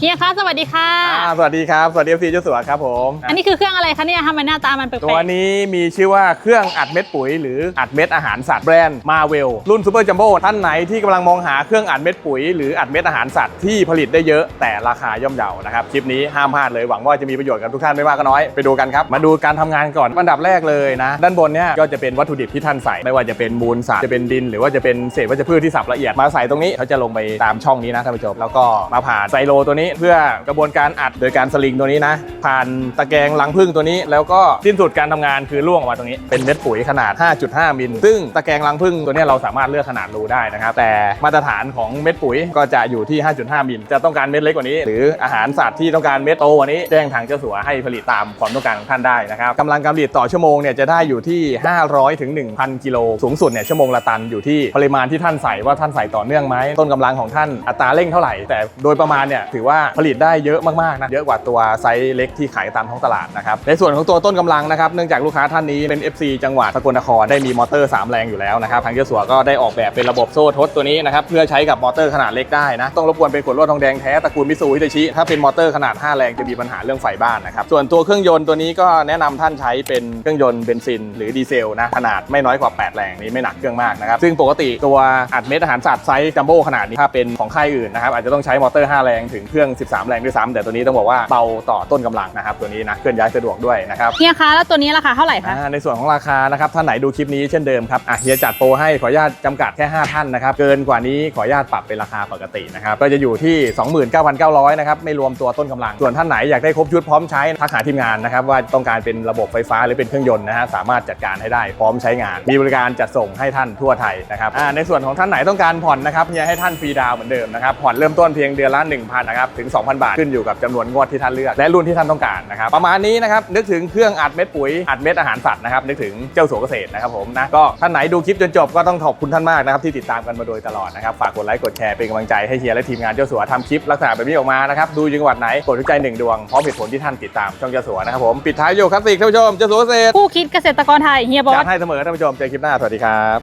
เฮียคะสวัสดีค่ะ อ่าสวัสดีครับ สวัสดีเอฟซีเจ้าสัวครับผมอันนี้คือเครื่องอะไรคะเนี่ยทำไมหน้าตามันแปลตัวกนี้มีชื่อว่าเครื่องอัดเม็ดปุ๋ย หรืออัดเม็ดอาหารสัตว์แบรนด์มาเวลรุ่นซูเปอร์จัมโบ้ท่านไหนที่กำลังมองหาเครื่องอัดเม็ดปุ๋ย หรืออัดเม็ดอาหารสัตว์ที่ผลิตได้เยอะแต่ราคาย่อมเยานะครับคลิปนี้ห้ามพลาดเลยหวังว่าจะมีประโยชน์กับทุกท่านไม่มากก็น้อยไปดูกันครับมาดูการทำงานก่อนอันดับแรกเลยนะด้านบนเนี่ยก็จะเป็นวัตถุดิบที่ท่านใส่ไม่ว่าจะเป็นมูลสัตว์จะเป็นดิน หรือว่าจะเป็นเศษวัชพืชที่สับละเอียดมาใส่ตรงนี้เขาจะลงไปตามช่องนี้นะท่านผู้ชมแล้วก็มาผ่านไซโลตัวนี้เพื่อกระบวนการอัดโดยการสลิงตัวนี้นะ ผ่านตะแกรงลังพึ่งตัวนี้ แล้วก็สิ้นสุดการทำงานคือล่วงออกมาตรงนี้เป็นเม็ดปุ๋ยขนาด 5.5 มิล ซึ่งตะแกรงลังพึ่งตัวนี้เราสามารถเลือกขนาดรูได้นะครับ แต่มาตรฐานของเม็ดปุ๋ยก็จะอยู่ที่ 5.5 มิล จะต้องการเม็ดเล็กกว่านี้ หรืออาหารสัตว์ที่ต้องการเม็ดโตกว่านี้ แจ้งทางเจ้าสัวให้ผลิตตามความต้องการของท่านได้นะครับกำลังการผลิตต่อชั่วโมงเนี่ยจะได้อยู่ที่ 500ถึง1,000 กิโล สูงสุดเนี่ยชั่วโมงละตันอยู่ที่ปริมาณที่ท่านใส่ว่าท่านใส่ต่อเนื่องไหมต้นกำลังของท่านอัตราเร่งเท่าไหร่แต่โดยประมาณเนี่ยถือว่าผลิตได้เยอะมากๆนะเยอะกว่าตัวไซส์เล็กที่ขายตามท้องตลาดนะครับในส่วนของตัวต้นกำลังนะครับเนื่องจากลูกค้าท่านนี้เป็น FC จังหวัดสกลนครได้มีมอเตอร์ 3 แรงอยู่แล้วนะครับทางเจ้าสัวก็ได้ออกแบบเป็นระบบโซ่ทดตัวนี้นะครับเพื่อใช้กับมอเตอร์ขนาดเล็กได้นะต้องรบกวนเป็นขวดลวดทองแดงแท้ตระกูลมิสูฮิตาชิถ้าเป็นมอเตอร์ขนาด 5 แรงจะมีปัญหาเรื่องไฟบ้านนะครับส่วนตัวเครื่องยนต์ตัวนี้ก็แนะนำท่านใช้เป็นเครื่องยนต์เบนซิน หรือดีเซลนะขนาดไม่น้อยกว่า 8 แรงนี้ไม่หนักเครื่องมากนะครับซึ่งปกติตัวอัดเม็ดอาหารสัตว์ไซส์จัมโบ้ขนาดนี้ถ้าเป็นของค่ายอื่นนะครับอาจจะต้องใช้มอเตอร์ 5 แรงถึงเครื่อง13 แรงด้วยซ้ำแต่ตัวนี้ต้องบอกว่าเบาต่อต้นกำลังนะครับตัวนี้นะเคลื่อนย้ายสะดวกด้วยนะครับๆเฮียคะแล้วตัวนี้ราคาเท่าไหร่คะอ่าในส่วนของราคานะครับท่านไหนดูคลิปนี้เช่นเดิมครับอะเฮียจัดโปรให้ขออนุญาตจำกัดแค่ 5 ท่านนะครับเกินกว่านี้ขออนุญาตปรับเป็นราคาปกตินะครับก็จะอยู่ที่ 29,900นะครับไม่รวมตัวต้นกำลัง ส่วนท่านไหนอยากได้ครบชุดพร้อมใช้ทักหาทีมงานนะครับว่าต้องการเป็นระบบไฟฟ้าหรือเป็นเครื่องยนต์นะฮะสามารถจัดการให้ได้พร้อมใช้งาน มีบริการจัดส่งให้ท่านทั่วไทยนะครับอ่าในส่วนของท่านไหนต้องการผ่อนนะครับเฮียให้ท่านฟรีดาวน์เหมือนเดิมนะครับผ่อนเริ่มต้นเพียงเดือนละ1,000นะครับถึง 2,000 บาท ขึ้นอยู่กับจำนวนงวดที่ท่านเลือกและรุ่นที่ท่านต้องการนะครับประมาณนี้นะครับนึกถึงเครื่องอัดเม็ดปุ๋ยอัดเม็ดอาหารสัตว์นะครับนึกถึงเจ้าสัวเกษตรนะครับผมนะก็ท่านไหนดูคลิปจนจบก็ต้องขอบคุณท่านมากนะครับที่ติดตามกันมาโดยตลอดนะครับฝากกดไลค์กดแชร์เป็นกำลังใจให้เฮียและทีมงานเจ้าสัวทำคลิปลักษณะแบบนี้ออกมานะครับดูอยู่จังหวัดไหนกดหัวใจหนึ่งดวงพร้อมเหตุผลที่ท่านติดตามช่องเจ้าสัวนะครับผมปิดท้ายโยคลาสสิกท่านผู้ชมเจ้าสัวเกษตรผู้คิดเกษตรกรไทยเฮียบอจัสดให้เสมอท่านผู้ชมเจอคลิปหน้าสวัสดีครับ